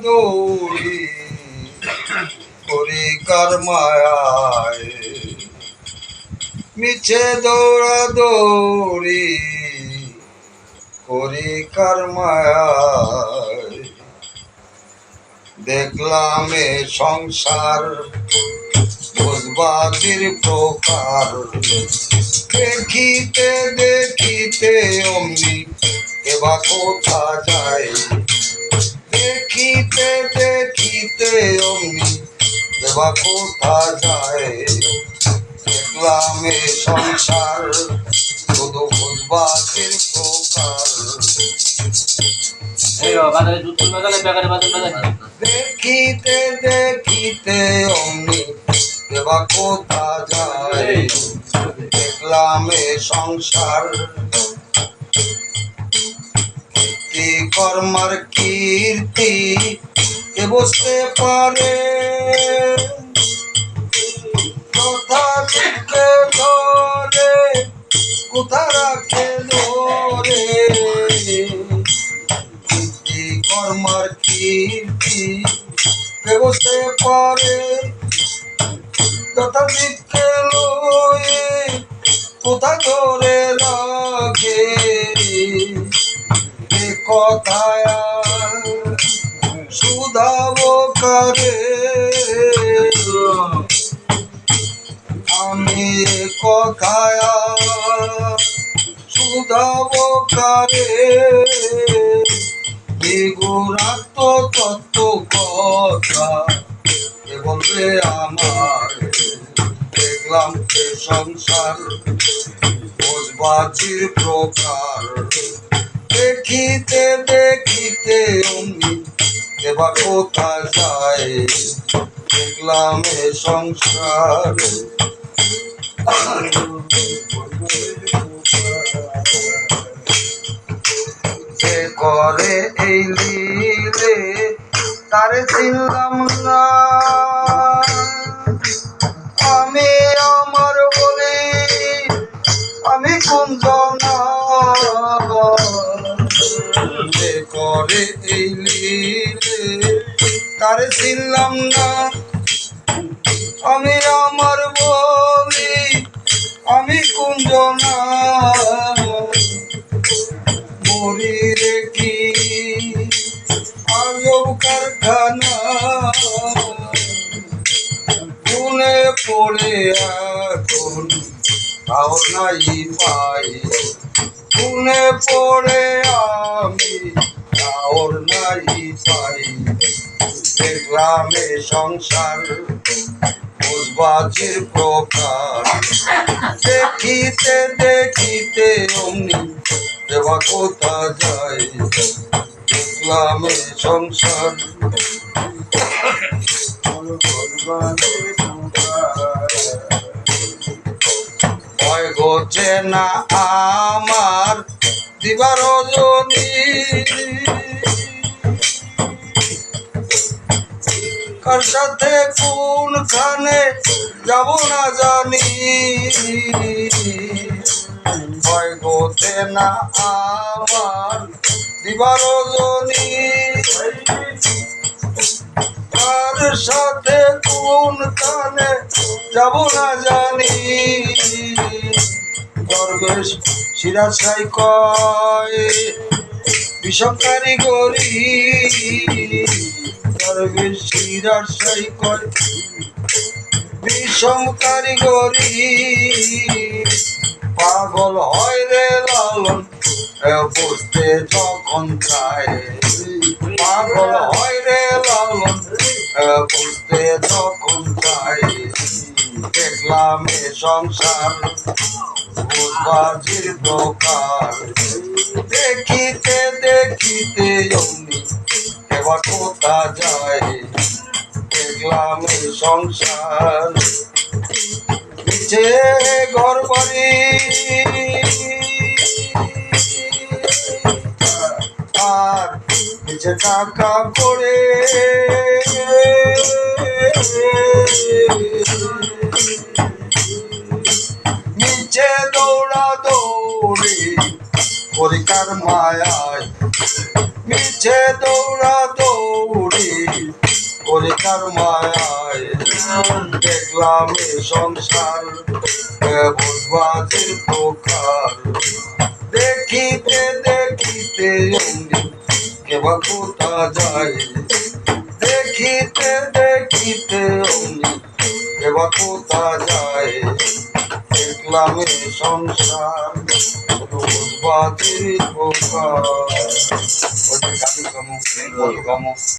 দৌড়ি করি কার মিছে দৌড়া দৌড়ি করি কার দেখলাম এ সংসার বুঝবাজির প্রকার। দেখিতে দেখিতে অমনি এবার কোথা যায়? দেখিতে দেখিতে অমনি এবার কোথা যায়? দেখলাম এ সংসার শুধু বুঝবাজির প্রকার। দেখিতে দেখিতে অমনি দেবা কোথা যায়? দেখলাম এ সংসার কর্মার কীর্তি কে বসতে পারে। কথা দিকে ধরে কোথা রাখে ধরে কর্মার কীর্তি কে বসতে পারে। লয়ে কোথা ধরে রাখে এ কথায় আর আমি আর শুধাবো কারে তত্ত্ব কথা বলবে আমার দেখলাম সে সংসার বসবাজির প্রকার। দেখিতে দেখিতে অমনি এবার কোথায় যায়? দেখলাম এ সংসার যে করে এই লীলে তারে চিনলাম না। আমি আমার বলি, আমি কুঞ্জনা করে এই লীলে তারে চিনলাম না। আমি আমার বলি, আমি কুঞ্জনা মরি রেখি আজব কারখানা। শুনে পড়ে এখন নাই পাই। শুনে পড়ে সংসার বুঝবাজির প্রকার। দেখিতে দেখিতে অমনি দেওয়া কোথা যায়? দেখলাম সংসার। ভয় গোছে না আমার দিবার রজনী। কার সাথে কোনখানে যাব না জানি। ভয় গোতে না আমার দিবার রজনী কার সাথে কোনখানে যাব না জানি। দরবেশ সিরাজ কয় বিষম কারিগরি দরবেশ সিরাজ কয় বিষম কারিগরি পাগল হয় রে লালন বুঝতে যখন চায়। পাগল হয় রে লালন বুঝতে যখন চায়। দেখলাম এ সংসার বুঝবাজির প্রকার দেখিতে দেখিতে অমনি এবার কোথা যায়? এ সংসার। নিচে ঘর বাড়ি আর নিচে টাকা করে নিচে দৌড়া দৌড়ি, পরিকার মায়ায়। দৌড়া দৌড়ি কলিকার মায়ায় দেখলাম এ সংসার বসবাসের প্রকার। দেখিতে দেখিতে কেবা কোথা যায়? দেখিতে দেখিতে কেবা কোথা যায়? দেখলাম এ সংসার বসবাসের প্রকার।